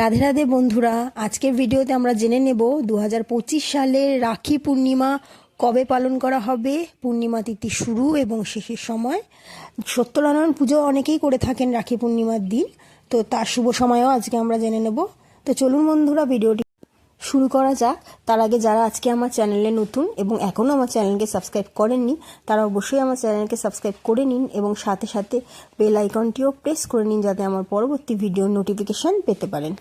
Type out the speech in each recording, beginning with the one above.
রাধে রাধে বন্ধুরা, আজকের ভিডিওতে আমরা জেনে নেব দু সালের রাখি পূর্ণিমা কবে পালন করা হবে, পূর্ণিমা তিথি শুরু এবং শেষের সময়। সত্যনারায়ণ পুজো অনেকেই করে থাকেন রাখি পূর্ণিমার দিন, তো তার শুভ সময়ও আজকে আমরা জেনে নেব। তো চলুন বন্ধুরা, ভিডিওটি শুরু করা যাক। তার আগে যারা আজকে আমার চ্যানেলে নতুন এবং এখনও আমার চ্যানেলকে সাবস্ক্রাইব করেননি, তারা অবশ্যই আমার চ্যানেলকে সাবস্ক্রাইব করে নিন এবং সাথে সাথে বেল আইকনটিও প্রেস করে নিন যাতে আমার পরবর্তী ভিডিওর নোটিফিকেশান পেতে পারেন।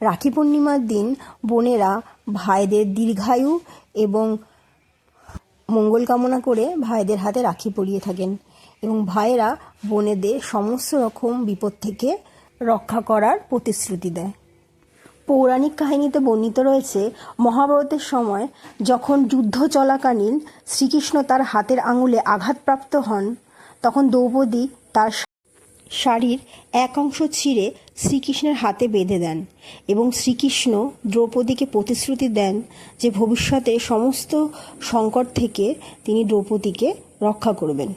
রাখি পূর্ণিমার দিন বোনেরা, ভাইদের দীর্ঘায়ু এবং মঙ্গল কামনা করে ভাইদের হাতে রাখি পরিয়ে থাকেন এবং ভাইয়েরা বোনেদের সমস্ত রকম বিপদ থেকে রক্ষা করার প্রতিশ্রুতি দেয়। পৌরাণিক কাহিনীতে বর্ণিত রয়েছে, মহাভারতের সময় যখন যুদ্ধ চলাকালীন শ্রীকৃষ্ণ তার হাতের আঙুলে আঘাতপ্রাপ্ত হন, তখন দ্রৌপদী তার শাড়ির এক অংশ ছিঁড়ে শ্রীকৃষ্ণের হাতে বেঁধে দেন এবং শ্রীকৃষ্ণ দ্রৌপদীকে প্রতিশ্রুতি দেন যে ভবিষ্যতে সমস্ত সংকট থেকে তিনি দ্রৌপদীকে রক্ষা করবেন।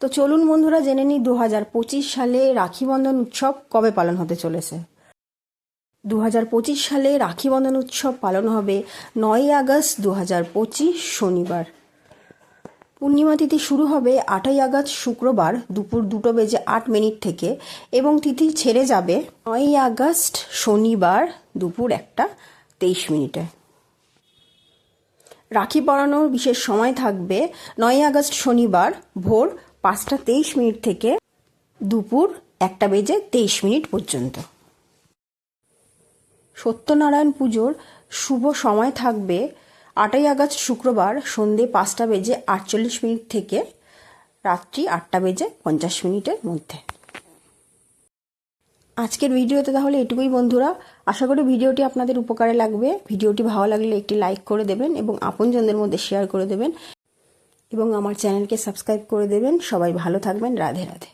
তো চলুন বন্ধুরা, জেনে নিই দু হাজার পঁচিশ সালে রাখি বন্ধন উৎসব কবে পালন হতে চলেছে। দু হাজার পঁচিশ সালে রাখি বন্ধন উৎসব পালন হবে নয়ই আগস্ট দু হাজার পঁচিশ শনিবার। পূর্ণিমা তিথি শুরু হবে আটই আগস্ট শুক্রবার দুপুর দুটো বেজে আট মিনিট থেকে এবং তিথি ছেড়ে যাবে নয়ই আগস্ট শনিবার দুপুর একটা তেইশ মিনিটে। রাখি পরানোর বিশেষ সময় থাকবে নয়ই আগস্ট শনিবার ভোর পাঁচটা তেইশ মিনিট থেকে দুপুর একটা বেজে তেইশ মিনিট পর্যন্ত। সত্যনারায়ণ পুজোর শুভ সময় থাকবে আটই আগস্ট শুক্রবার সন্ধে পাঁচটা বেজে আটচল্লিশ মিনিট থেকে রাত্রি আটটা বেজে পঞ্চাশ মিনিটের মধ্যে। আজকের ভিডিওতে তাহলে এটুকুই বন্ধুরা। আশা করি ভিডিওটি আপনাদের উপকারে লাগবে। ভিডিওটি ভালো লাগলে একটি লাইক করে দেবেন এবং আপনজনদের মধ্যে শেয়ার করে দেবেন এবং আমার চ্যানেলকে সাবস্ক্রাইব করে দেবেন। সবাই ভালো থাকবেন। রাধে রাধে।